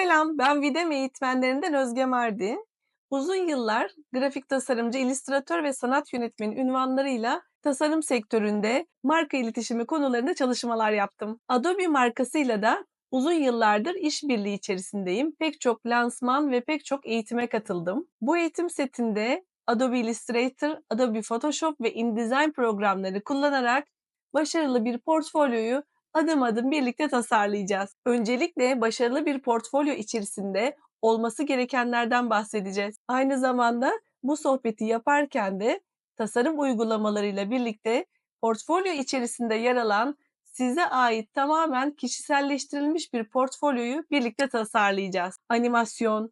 Selam, ben Videm eğitmenlerinden Özge Mardin. Uzun yıllar grafik tasarımcı, illüstratör ve sanat yönetmeni ünvanlarıyla tasarım sektöründe marka iletişimi konularında çalışmalar yaptım. Adobe markasıyla da uzun yıllardır işbirliği içerisindeyim. Pek çok lansman ve pek çok eğitime katıldım. Bu eğitim setinde Adobe Illustrator, Adobe Photoshop ve InDesign programları kullanarak başarılı bir portfolyoyu adım adım birlikte tasarlayacağız. Öncelikle başarılı bir portfolyo içerisinde olması gerekenlerden bahsedeceğiz. Aynı zamanda bu sohbeti yaparken de tasarım uygulamalarıyla birlikte portfolyo içerisinde yer alan size ait tamamen kişiselleştirilmiş bir portfolyoyu birlikte tasarlayacağız. Animasyon,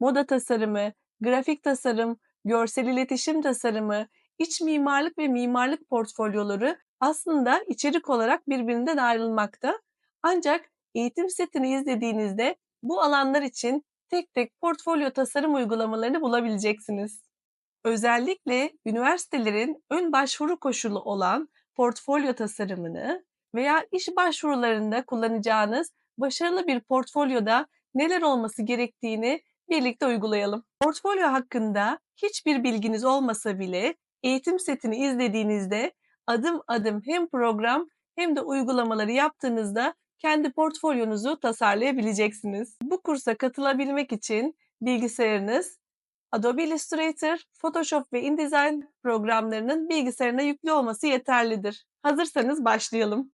moda tasarımı, grafik tasarım, görsel iletişim tasarımı, iç mimarlık ve mimarlık portfolyoları aslında içerik olarak birbirinden ayrılmakta. Ancak eğitim setini izlediğinizde bu alanlar için tek tek portfolyo tasarım uygulamalarını bulabileceksiniz. Özellikle üniversitelerin ön başvuru koşulu olan portfolyo tasarımını veya iş başvurularında kullanacağınız başarılı bir portfolyoda neler olması gerektiğini birlikte uygulayalım. Portfolyo hakkında hiçbir bilginiz olmasa bile eğitim setini izlediğinizde adım adım hem program hem de uygulamaları yaptığınızda kendi portfolyonuzu tasarlayabileceksiniz. Bu kursa katılabilmek için bilgisayarınız Adobe Illustrator, Photoshop ve InDesign programlarının bilgisayarına yüklü olması yeterlidir. Hazırsanız başlayalım.